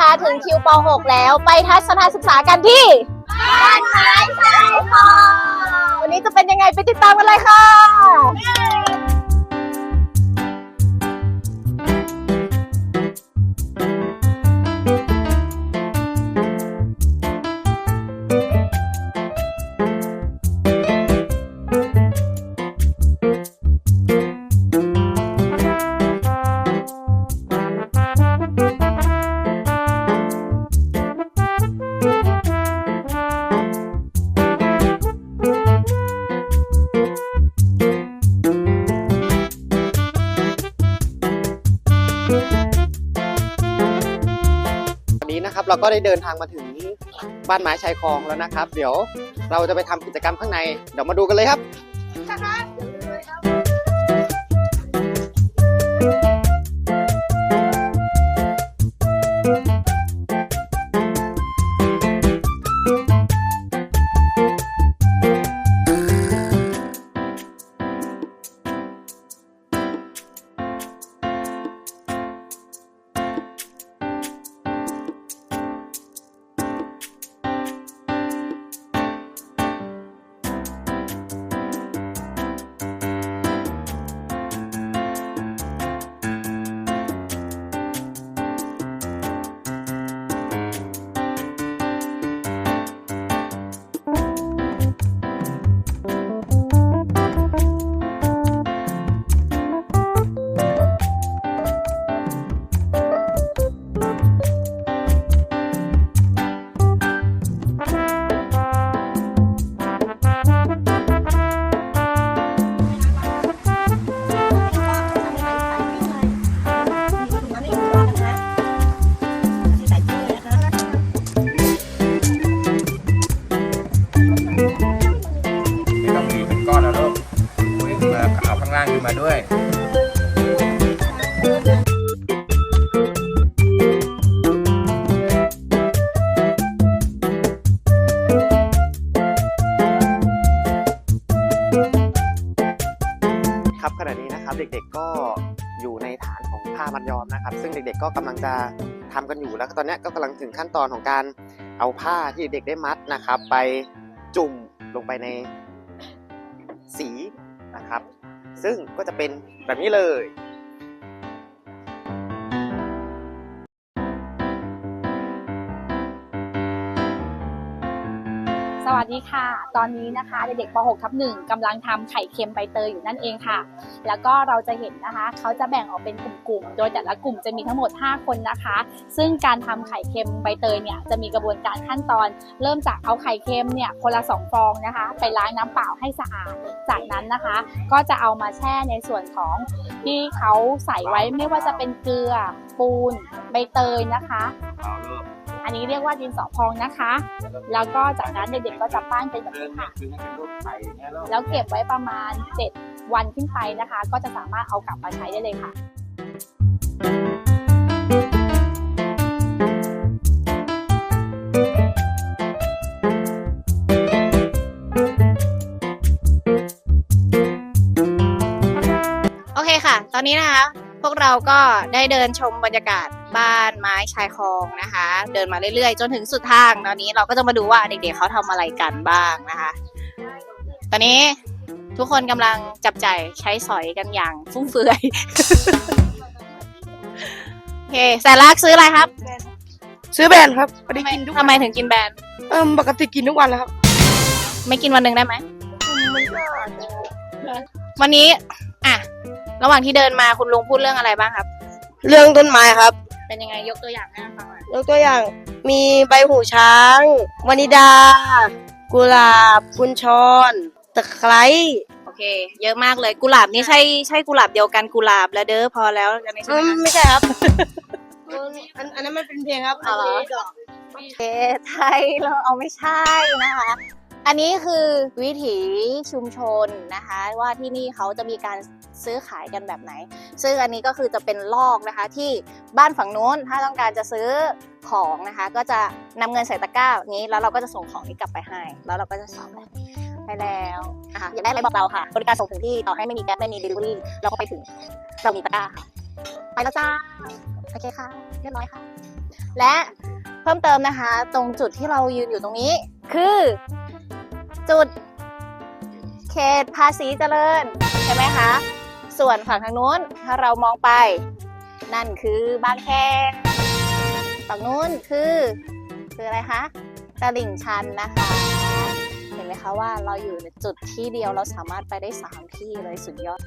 นะคะ ถึงคิวป .6 แล้วไปทัศนศึกษากันที่บ้านไม้ชายคลองวันนี้จะเป็นยังไงไปติดตามกันเลยค่ะ เราก็ได้เดินทางมาถึงบ้านไม้ชายคลองแล้วนะครับ เดี๋ยวเราจะไปทำกิจกรรมข้างใน เดี๋ยวมาดูกันเลยครับไม่ เด็กๆก็อยู่ในฐานของผ้ามัดย้อมนะครับ ซึ่งเด็กๆก็กำลังจะทำกันอยู่แล้วตอนนี้ก็กำลังถึงขั้นตอนของการเอาผ้าที่เด็กได้มัดนะครับ ไปจุ่มลงไปในสีนะครับ ซึ่งก็จะเป็นแบบนี้เลย วัสดีค่ะ ตอนนี้นะคะเด็กๆป .6 ทับหนึ่งกำลังทำไข่เค็มใบเตยอยู่นั่นเองค่ะ แล้วก็เราจะเห็นนะคะ เขาจะแบ่งออกเป็นกลุ่มๆ โดยแต่ละกลุ่มจะมีทั้งหมด 5 คนนะคะ ซึ่งการทำไข่เค็มใบเตยเนี่ยจะมีกระบวนการขั้นตอน เริ่มจากเอาไข่เค็มเนี่ยคนละสองฟองนะคะ ไปล้างน้ำเปล่าให้สะอาด จากนั้นนะคะ ก็จะเอามาแช่ในส่วนของที่เขาใส่ไว้ไม่ว่าจะเป็นเกลือปูน ใบเตยนะคะ นนี้เรียกว่าดินสอพองนะคะ แล้วก็จากนั้นเด็กๆก็จะปั้นเป็นแบบนี้ค่ะ แล้วเก็บไว้ประมาณ 7 วันขึ้นไปนะคะ ก็จะสามารถเอากลับมาใช้ได้เลยค่ะโอเคค่ะ ตอนนี้นะคะ พวกเราก็ได้เดินชมบรรยากาศ บ้านไม้ชายคลองนะคะ เดินมาเรื่อยๆ จนถึงสุดทางตอนนี้เราก็จะมาดูว่าเด็กๆเขาทำอะไรกันบ้างนะคะ ตอนนี้ทุกคนกำลังจับจ่ายใช้สอยกันอย่างฟุ่มเฟือย โอเคแสนรักซื้ออะไรครับซื้อแบรนด์ครับปกติกินทุกทำไมถึงกินแบรนด์เออปกติกินทุกวันแล้วครับไม่กินวันหนึ่งได้ไหม วันนี้ อะ ระหว่างที่เดินมาคุณลุงพูดเรื่องอะไรบ้างครับ เรื่องต้นไม้ครับ เป็นยังไงยกตัวอย่างให้ฟังหน่อยยกตัวอย่างมีใบหูช้างวานิดา กุหลาบกุญชรตะไคร้โอเค เยอะมากเลยกุหลาบนี่ใช่ใช่กุหลาบเดียวกันกุหลาบแล้วเด้อพอแล้วอันนี้ใช่อืไหมมคะ ไม่ใช่ครับอันอันนั้นมันเป็นเพลงครับอ๋อเหรอ นนี้ดอกโอเคไทยเราเอาไม่ใช่นะคะ อันนี้คือวิถีชุมชนนะคะ ว่าที่นี่เขาจะมีการซื้อขายกันแบบไหน ซึ่งอันนี้ก็คือจะเป็นลอกนะคะที่บ้านฝั่งนู้นถ้าต้องการจะซื้อของนะคะ ก็จะนำเงินใส่ตะกร้าอย่างนี้แล้วเราก็จะส่งของนี้กลับไปให้ แล้วเราก็จะสอบไปแล้วนะคะอยากได้อะไรบอกเราค่ะ บริการส่งถึงที่ต่อให้ไม่มีแก๊สไม่มี delivery เราก็ไปถึงเรามีตะกร้าไปแล้วจ้าโอเคค่ะเรียบร้อยค่ะ และเพิ่มเติมนะคะ ตรงจุดที่เรายืนอยู่ตรงนี้คือ จุด เขตภาษีเจริญ ใช่ไหมคะ ส่วนฝั่งทางนู้นถ้าเรามองไป นั่นคือบางแคฝั่งนู้นคือ คืออะไรคะตลิ่งชันนะคะ เห็นไหมคะว่าเราอยู่ในจุดที่เดียวเราสามารถไปได้สามที่เลยสุดยอด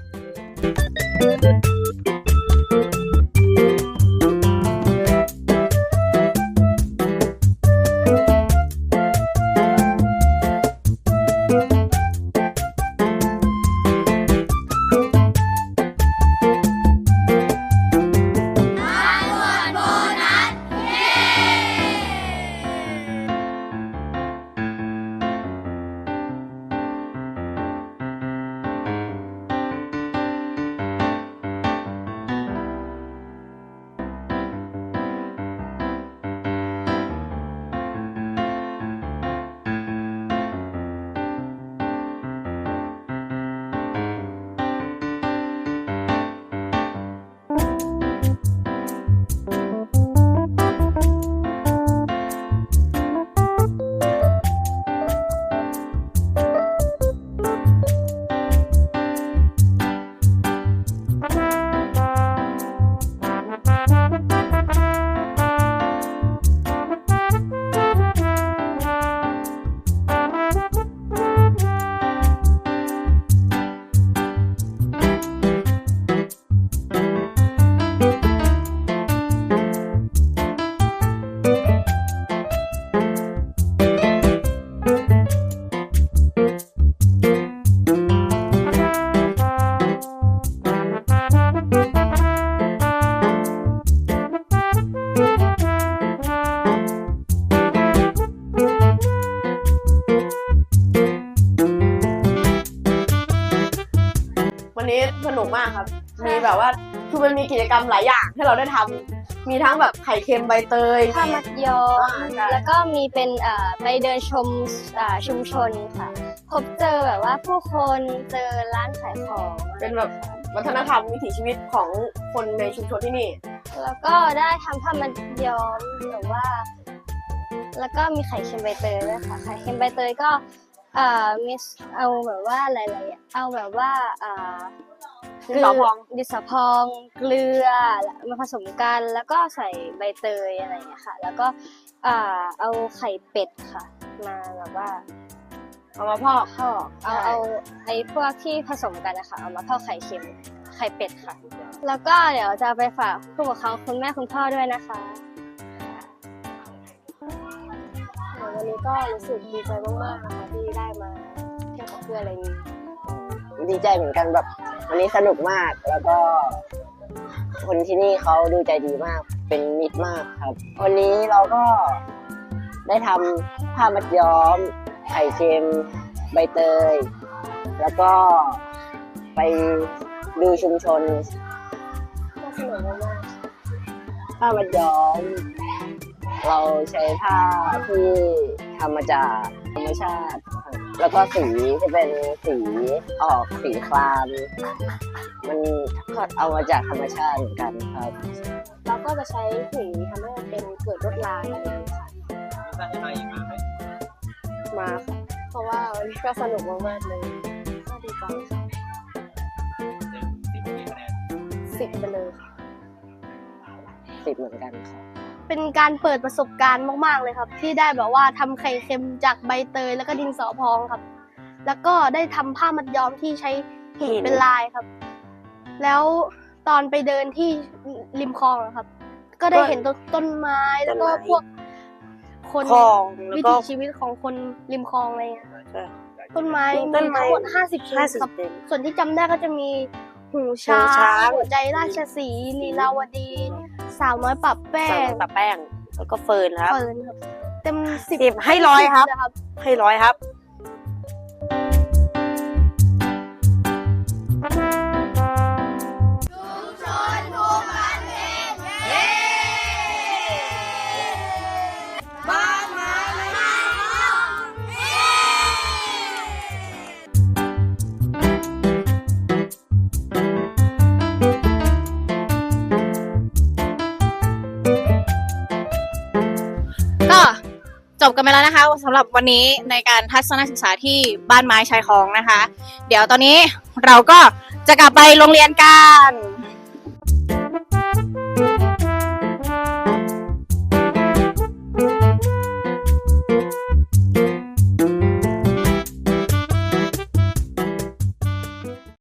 มากครับ มีแบบว่าคือมันมีกิจกรรมหลายอย่างให้เราได้ทำมีทั้งแบบไข่เค็มใบเตยผ้ามัดย้อมอ่าใช่แล้วก็มีเป็นเอ่อไปเดินชมอ่าชุมชนค่ะ พบเจอแบบว่าผู้คนเจอร้านขายของเป็นแบบวัฒนธรรมวิถีชีวิตของคนในชุมชนที่นี่ แล้วก็ได้ทำผ้ามัดย้อมหรือว่า แล้วก็มีไข่เค็มใบเตยด้วยค่ะ ไข่เค็มใบเตยก็เอ่อมีเอาแบบว่าหลายๆอย่างเอาแบบว่าเอ่อ ดินสอพองดินสอพองเกลือมาผสมกันแล้วก็ใส่ใบเตยอะไรอย่างเงี้ยค่ะ แล้วก็อ่าเอาไข่เป็ดค่ะ มาแบบว่าเอามาพอกพอกเอาใช่เอาไอ้พวกที่ผสมกันนะคะเอามาพอกไข่เค็มไข่เป็ดค่ะ แล้วก็เดี๋ยวจะเอาไปฝากผู้ปกครองคุณแม่คุณพ่อด้วยนะคะวันนี้ก็รู้สึกดีใจมากๆนะคะที่ได้มาเที่ยวกับเพื่อนอะไรนี้ ดีใจเหมือนกันแบบ วันนี้สนุกมากแล้วก็ คนที่นี่เขาดูใจดีมาก เป็นมิตรมากครับ วันนี้เราก็ได้ทำผ้ามัดย้อม ไข่เค็มใบเตย แล้วก็ไปดูชุมชนสนุกมากผ้ามัดย้อม เราใช้ผ้าที่ทำมาจากธรรมชาติ แล้วก็สีจะเป็นสีออกสีคราม มันก็เอามาจากธรรมชาติเหมือนกันครับๆเราก็จะใช้สีทำให้มันเป็นเกิดลวดลายอะไรอย่างเงี้ยค่ะมาค่ะเพราะว่าวันนี้ก็สนุกมากๆเลยก็ดีใจค่ะสิบไปเลยค่ะสิบเหมือนกันครับ เป็นการเปิดประสบการณ์มาก ๆเลยครับ ที่ได้แบบว่าทำไข่เค็มจากใบเตย แล้วก็ดินสอพองครับ แล้วก็ได้ทำผ้ามัดย้อมที่ใช้หินเป็นลายครับ แล้วตอนไปเดินที่ริมคลองอะครับ ก็ได้เห็นต้นต้นไม้แล้วก็พวกคนคลองแล้ววิก็ถีชีวิตของคนริมคลองอะไรเงี้ยใช่ต้นไม้ต้มีนไม้ทั้งหมดห้าสิบชนิห้าดสิบครับเต็มส่วนที่จำได้ก็จะมีหูหูช้าช้างงหัวใจราชสีห์ลีลาวดี สาวน้อยปรับแป้ใส่งตะแป้ง แล้วก็เฟิร์นครับ เฟิร์นครับ เต็มสิบสิบให้ร้อยครับนะครับให้ร้อยครับ บกันไปแล้วนะคะสำหรับวันนี้ในการทัศนศึกษาที่บ้านไม้ชายคลองนะคะ เดี๋ยวตอนนี้เราก็จะกลับไปโรงเรียนกัน